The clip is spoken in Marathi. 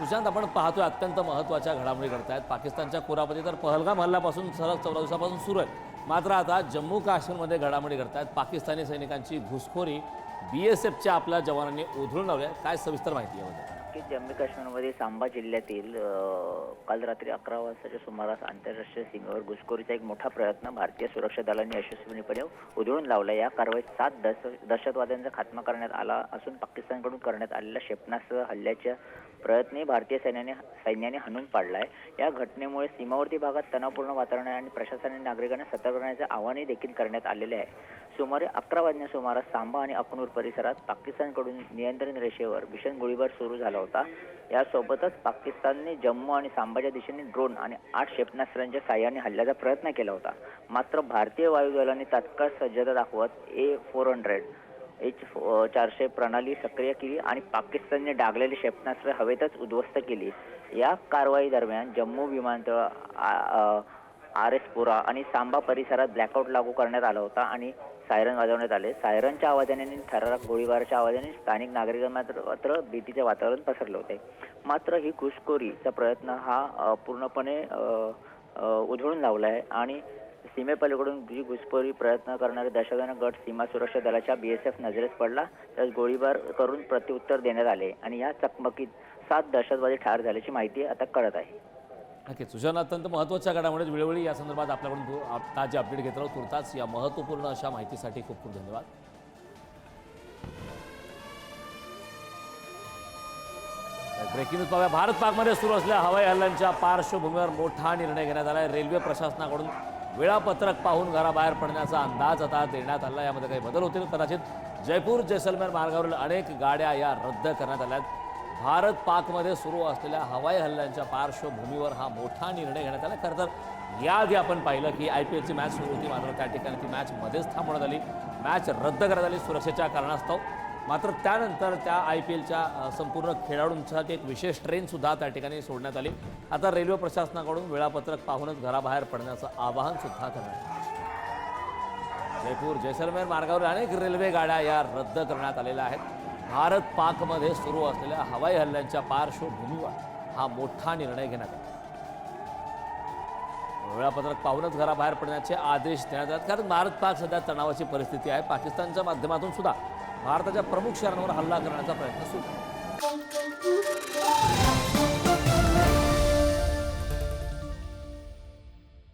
सुशांत आपण पाहतोय अत्यंत महत्त्वाच्या घडामोडी घडतायत. पाकिस्तानच्या कोरापती तर पहलगाम हल्ल्यापासून सलग चौदा दिवसापासून सुरू आहे मात्र आता जम्मू काश्मीरमध्ये घडामोडी घडतायत. पाकिस्तानी सैनिकांची घुसखोरी बी एस एफच्या आपल्या जवानांनी उधळून लावल्या काय सविस्तर माहिती याबद्दल? की जम्मू काश्मीरमध्ये सांबा जिल्ह्यातील काल रात्री अकरा वाजताच्या सुमारास आंतरराष्ट्रीय सीमेवर घुसखोरीचा एक मोठा प्रयत्न भारतीय सुरक्षा दलांनी यशस्वीपणे उधळून लावला. या कारवाईत सात दश दहशतवाद्यांचा खात्मा करण्यात आला असून पाकिस्तानकडून करण्यात आलेल्या क्षेपणास्त्र हल्ल्याच्या प्रयत्नही भारतीय सैन्याने सैन्याने हाणून पाडलाय. या घटनेमुळे सीमावर्ती भागात तणावपूर्ण वातावरण आहे आणि प्रशासनाने नागरिकांना सतर्क राहण्याचे आवाहनही देखील करण्यात आलेले आहे. सुमारे अकरा वाजण्या सुमारास सांबा आणि अकनूर परिसरात पाकिस्तानकडून नियंत्रण रेषेवर भीषण गोळीबार सुरू झाला होता. यासोबतच पाकिस्तानने जम्मू आणि सांबाच्या दिशेने ड्रोन आणि आठ क्षेपणास्त्रांच्या साह्याने हल्ल्याचा प्रयत्न केला होता. मात्र भारतीय वायुदलाने तात्काळ सज्जता दाखवत ए फोर हंड्रेड एच चारशे प्रणाली सक्रिय केली आणि पाकिस्तानने डागलेली क्षेपणास्त्र हवेतच उद्ध्वस्त केली. या कारवाई दरम्यान जम्मू विमानतळ आर एस पुरा आणि सांबा परिसरात ब्लॅकआउट लागू करण्यात आला होता आणि सायरन वाजवण्यात आले. सायरनच्या आवाजाने आणि थरारक गोळीबाराच्या आवाजाने स्थानिक नागरिकांना मात्र भीतीचे वातावरण पसरले होते. मात्र ही घुसखोरीचा प्रयत्न हा पूर्णपणे उधळून लावला आहे आणि सीमेपलीकडून जी घुसखोरी प्रयत्न करणारे दहशतवादी गट सीमा सुरक्षा दलाच्या बी एस एफ नजरेस पडला. तर गोळीबार करून प्रत्युत्तर देण्यात आले आणि या चकमकीत सात दहशतवादी ठार झाल्याची माहिती आता कळत आहे. नक्कीच. सुशांत अत्यंत महत्त्वाच्या घडामोडीत वेळोवेळी या संदर्भात आपल्याकडून ताजे अपडेट घेत राहू तुर्तास. या महत्त्वपूर्ण अशा माहितीसाठी खूप खूप धन्यवाद. ब्रेकिंग न्यूज पाहूया. भारत पाकमध्ये सुरू असलेल्या हवाई हल्ल्यांच्या पार्श्वभूमीवर मोठा निर्णय घेण्यात आला आहे रेल्वे प्रशासनाकडून वेळापत्रक पाहून घराबाहेर पडण्याचा अंदाज आता देण्यात आला यामध्ये काही बदल होतील. कदाचित जयपूर जैसलमेर मार्गावरील अनेक गाड्या या रद्द करण्यात आल्या आहेत. भारत पाकमध्ये सुरू असलेल्या हवाई हल्ल्यांच्या पार्श्वभूमीवर हा मोठा निर्णय घेण्यात आला. खरं तर याआधी आपण पाहिलं की आय पी एलची मॅच सुरू होती मात्र त्या ठिकाणी ती मॅच मध्येच थांबवण्यात आली. मॅच रद्द करण्यात आली सुरक्षेच्या कारणास्तव. मात्र त्यानंतर त्या आय पी एलच्या संपूर्ण खेळाडूंसाठी एक विशेष ट्रेनसुद्धा त्या ठिकाणी सोडण्यात आली. आता रेल्वे प्रशासनाकडून वेळापत्रक पाहूनच घराबाहेर पडण्याचं आवाहनसुद्धा करण्यात आलं. जयपूर जैसलमेर मार्गावर अनेक रेल्वे गाड्या या रद्द करण्यात आलेल्या आहेत. भारत पाकमध्ये सुरू असलेल्या हवाई हल्ल्यांच्या पार्श्वभूमीवर हा मोठा निर्णय घेण्यात आला. वेळापत्रक पाहूनच घराबाहेर पडण्याचे आदेश देण्यात आले. कारण भारत पाक सध्या तणावाची परिस्थिती आहे. पाकिस्तानच्या माध्यमातून सुद्धा भारताच्या प्रमुख शहरांवर हल्ला करण्याचा प्रयत्न सुरू आहे.